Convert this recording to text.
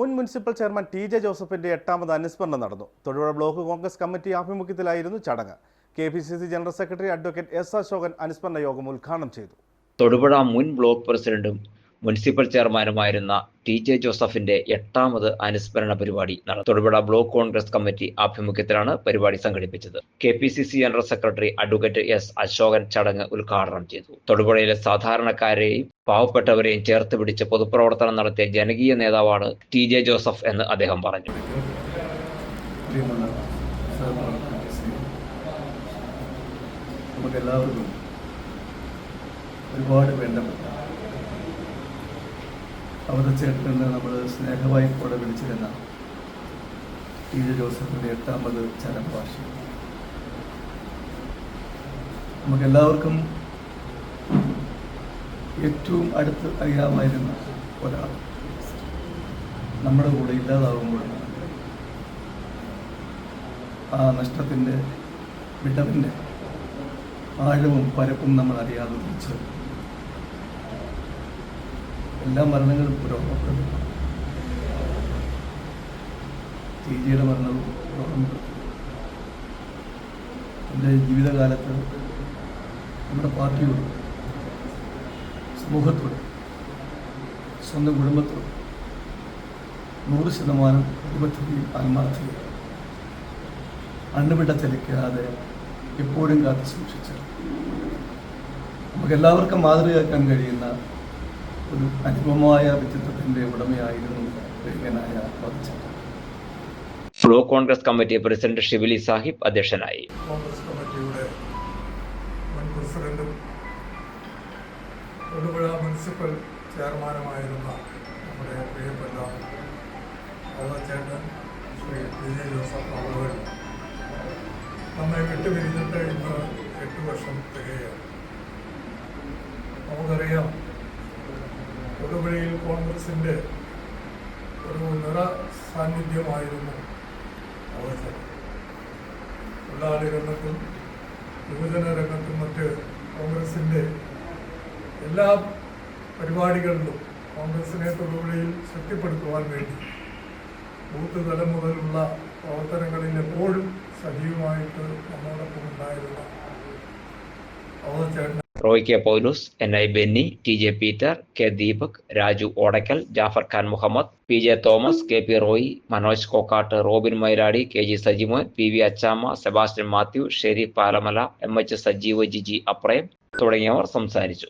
മുൻ municipal chairman T J ജോസഫിന്റെ എട്ടാമത് അനുസ്മരണം നടന്നു. തൊഴിലുറ ബ്ലോക്ക് കോൺഗ്രസ് കമ്മിറ്റി ആഭിമുഖ്യത്തിലായിരുന്നു ചടങ്ങ്. K P C C general secretary advocate S Ashokan അനുസ്മരണ യോഗം ഉദ്ഘാടനം ചെയ്തു. തൊടുപുഴ മുൻ ബ്ലോക്ക് പ്രസിഡന്റും മുനിസിപ്പൽ ചെയർമാനുമായിരുന്ന ടി ജെ ജോസഫിന്റെ എട്ടാമത് അനുസ്മരണ പരിപാടി തൊടുപുഴ ബ്ലോക്ക് കോൺഗ്രസ് കമ്മിറ്റി ആഭിമുഖ്യത്തിലാണ് പരിപാടി സംഘടിപ്പിച്ചത്. K P C C general secretary advocate S Ashokan ചടങ്ങ് ഉദ്ഘാടനം ചെയ്തു. തൊടുപുഴയിലെ സാധാരണക്കാരെയും പാവപ്പെട്ടവരെയും ചേർത്ത് പിടിച്ച് പൊതുപ്രവർത്തനം നടത്തിയ ജനകീയ നേതാവാണ് ടി ജെ ജോസഫ് എന്ന് അദ്ദേഹം പറഞ്ഞു. നമുക്കെല്ലാവർക്കും ഒരുപാട് വേണ്ടപ്പെട്ട അവതച്ചേട്ടന് നമ്മൾ സ്നേഹവായ്പോടെ വിളിച്ചിരുന്ന ടി ജെ ജോസഫിന്റെ എട്ടാമത് ചരമവാർഷികം നമുക്കെല്ലാവർക്കും ഏറ്റവും അടുത്ത് അറിയാമായിരുന്ന ഒരാൾ നമ്മുടെ കൂടെ ഇല്ലാതാകുമ്പോൾ ആ നഷ്ടത്തിന്റെ വിടവിന്റെ ആഴവും പരപ്പും നമ്മൾ അറിയാതെ തിരിച്ചു എല്ലാ മരണങ്ങളും പുരോഗമപ്പെടുന്നു ചേച്ചിയുടെ മരണവും പുരോഗമപ്പെടുന്നു എന്റെ ജീവിതകാലത്ത് നമ്മുടെ പാർട്ടിയോട് സമൂഹത്തോട് സ്വന്തം കുടുംബത്തോട് നൂറ് ശതമാനം പ്രതിബദ്ധതയും ആത്മാർത്ഥതയും അണ്ണുവിട ചലിക്കാതെ എപ്പോഴും കാത്തു സൂക്ഷിച്ച് നമുക്കെല്ലാവർക്കും മാതൃകയാക്കാൻ കഴിയുന്ന ഒരു അനുപമമായ വ്യക്തിത്വത്തിന്റെ ഉടമയായിരുന്നു പ്രിയങ്കനായ പതിച്ചേട്ടൻ block Congress committee president Shibili Sahib അധ്യക്ഷനായി. കോൺഗ്രസ് കമ്മിറ്റിയുടെ മുൻ പ്രസിഡന്റും തൊടുപുഴ മുനിസിപ്പൽ ചെയർമാനുമായിരുന്ന നമ്മുടെ പ്രിയപ്പെട്ട ചേട്ടൻ ശ്രീ വിജയ് ജെ ജോസഫ് അവർ നമ്മെ വിട്ടുപിരിഞ്ഞിട്ട് ഇന്ന് എട്ട് വർഷം തികയാണ് നമുക്കറിയാം തൊടുപുഴയിൽ കോൺഗ്രസിന്റെ ഒരു നിറ സാന്നിധ്യമായിരുന്നു അവസരം. തൊഴിലാളി രംഗത്തും യുവജന രംഗത്തും മറ്റ് കോൺഗ്രസിന്റെ എല്ലാ പരിപാടികളിലും കോൺഗ്രസിനെ തൊടുപുഴയിൽ ശക്തിപ്പെടുത്തുവാൻ വേണ്ടി ബൂത്ത് തലം മുതലുള്ള പ്രവർത്തനങ്ങളിൽ എപ്പോഴും സജീവമായിട്ട് നമ്മോടൊപ്പം ഉണ്ടായിരുന്ന അവതച്ചേട്ടൻ Roy K Paulose N I Benny T J Peter K Deepak Raju Odakkal Jafar Khan Muhammad P J Thomas K P Roy Manoj Kokkat Robin Mairadi K G Sajimon P V Achamma Sebastian Mathew Sharif Palamala M H Sajeev Jiji Aprayam തുടങ്ങിയവർ സംസാരിച്ചു.